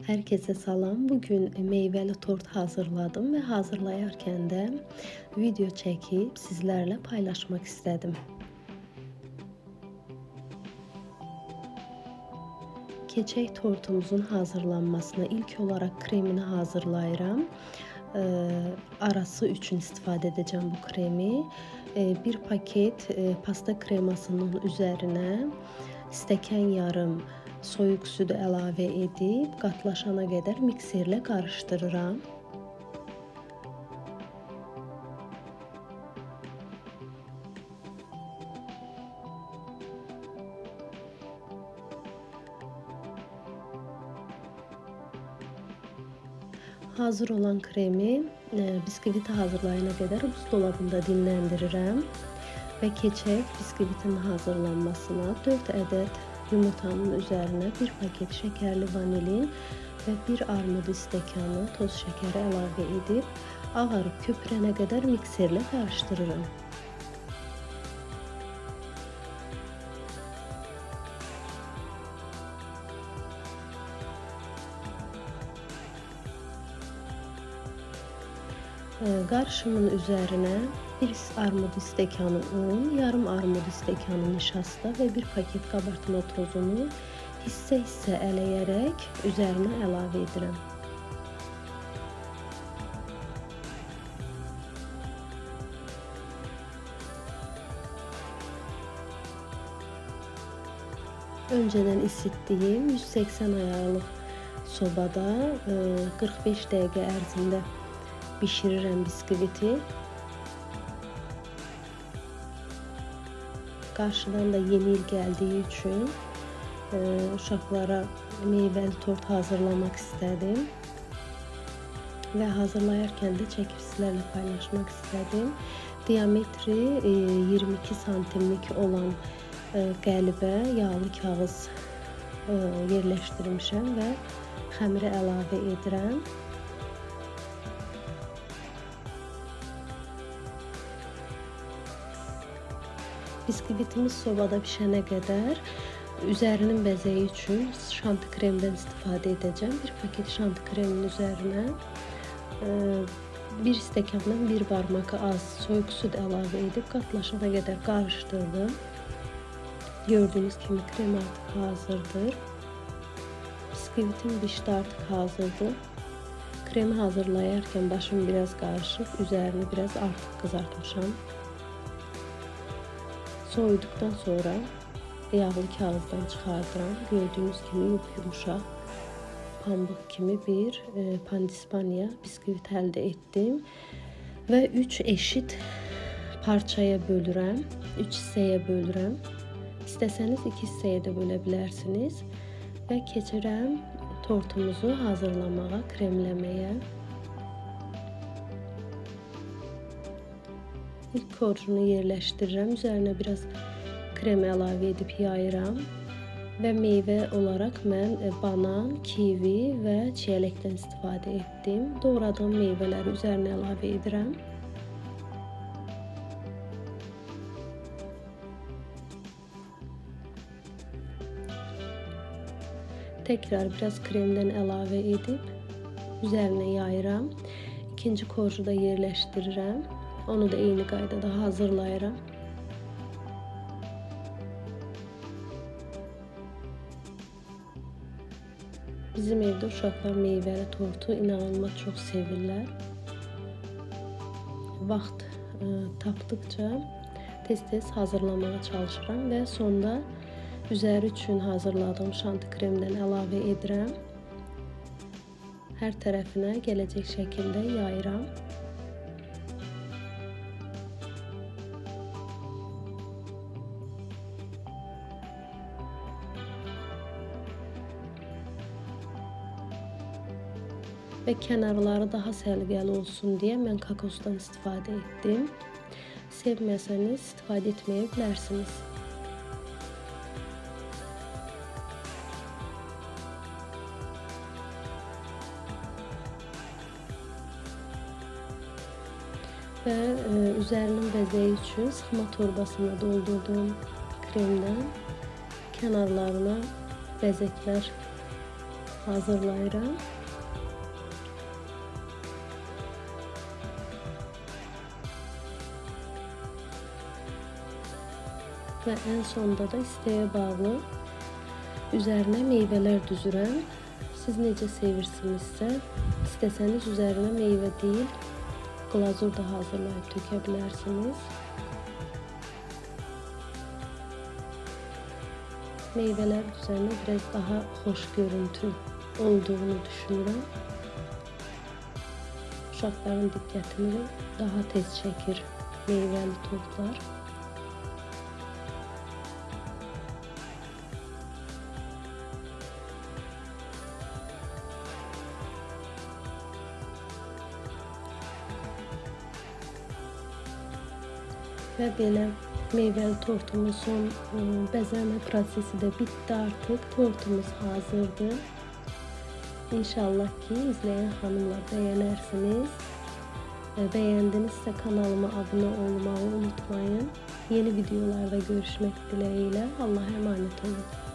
Herkese salam. Bugün meyveli tort hazırladım ve hazırlayarken de video çekip sizlerle paylaşmak istedim. Keçək tortumuzun hazırlanmasına ilk olarak kremini hazırlayıram. Ee, arası üçün istifadə edəcəm bu kremi. Ee, bir paket e, pasta kremasının üzerine stəkan yarım soyuq südü əlavə edib qatlaşana qədər mikserlə qarışdırıram. Hazır olan kremi e, bisküviti hazırlayana kadar buzdolabında dinləndirirəm və keçək bisküvitin hazırlanmasına 4 ədəd yumurtanın üzerine bir paket şekerli vanilin ve bir armud stəkanı toz şəkəri əlavə edib ağarıb köpürənə qədər mikserlə qarışdırıram. Qarışımın ee, üzerine bir armud stəkanı un, yarım armud stəkanı nişasta və bir paket kabartma tozunu hissə-hissə ələyərək üzərinə əlavə edirəm. Önceden isittiğim 180 ayarlıq sobada 45 dəqiqə ərzində pişirirəm bisküviti. Karşıdan da yeni il geldiği için e, uşaqlara meyvəli tort hazırlamak istedim. Ve hazırlayarken de çekip sizlerle paylaşmak istedim. Diametri e, 22 santimlik olan e, yağlı kağız e, yerləşdirmişəm və xəmirə əlavə edirəm. Bisküvitimiz sobada pişene kadar üzerinin bezeyi için şanti kremden istifade edeceğim. Bir paket şanti kremin üzerine e, bir stəkandan bir barmaq az soyuq süd əlavə edib qatlaşana qədər qarışdırdım. Gördüğünüz kimi krem artıq hazırdır. Bisküvitin dişdə artıq hazırdır. Kremi hazırlayarken başım biraz qarışıb, üzərini biraz artıq qızartmışam. Soğuduktan sonra yağlı kağızdan çıxardıram. Gördüğünüz kimi yumuşaq pambıq kimi bir e, pandispanya bisküvit əldə etdim. Və 3 eşit parçaya bölürəm. 3 hissəyə bölürəm. İstəsəniz 2 hissəyə də bölə bilərsiniz. Və keçirəm tortumuzu hazırlamağa, kremləməyə. İlk korcunu yerleştiririm. Üzerine biraz krem əlavə edib yayıram. Və meyvə olaraq mən e, banan, kivi və çiyələkdən istifadə etdim. Doğradığım meyvələri üzərinə əlavə edirəm. Tekrar biraz kremdən əlavə edib üzərinə yayıram. İkinci korcu da yerləşdirirəm. Onu da eyni qaydada hazırlayıram. Bizim evde uşaqlar meyvəli tortu inanılmaz çox sevirlər. Vaxt ə, e, tapdıqca tez-tez hazırlamağa çalışıram və sonda üzəri üçün hazırladığım şanti kremdən əlavə edirəm. Hər tərəfinə gələcək şəkildə yayıram. Ve kenarları daha səliqəli olsun diye ben kakosdan istifadə etdim. Sevməsəniz istifadə etməyə bilərsiniz. Ve e, üzerinin bezeyi için sıxma torbasına doldurduğum kremden kenarlarına bezekler hazırlayıram. Və ən sonda da isteğe bağlı üzerine meyveler düzürəm. Siz necə sevirsinizsə, istəsəniz üzerine meyve değil, glazur da hazırlayıp dökebilirsiniz. Meyveler üzerine biraz daha hoş görüntü olduğunu düşünürəm. Uşaqların diqqətini daha tez çəkir meyvəli tortlar. Və belə meyvəli tortumuzun ə, bəzəmə prosesi də bitdi artıq. Tortumuz hazırdır. İnşallah ki izleyen hanımlar beğenirsiniz. E, Beğendinizse kanalıma abone olmayı unutmayın. Yeni videolarda görüşmek dileğiyle. Allah'a emanet olun.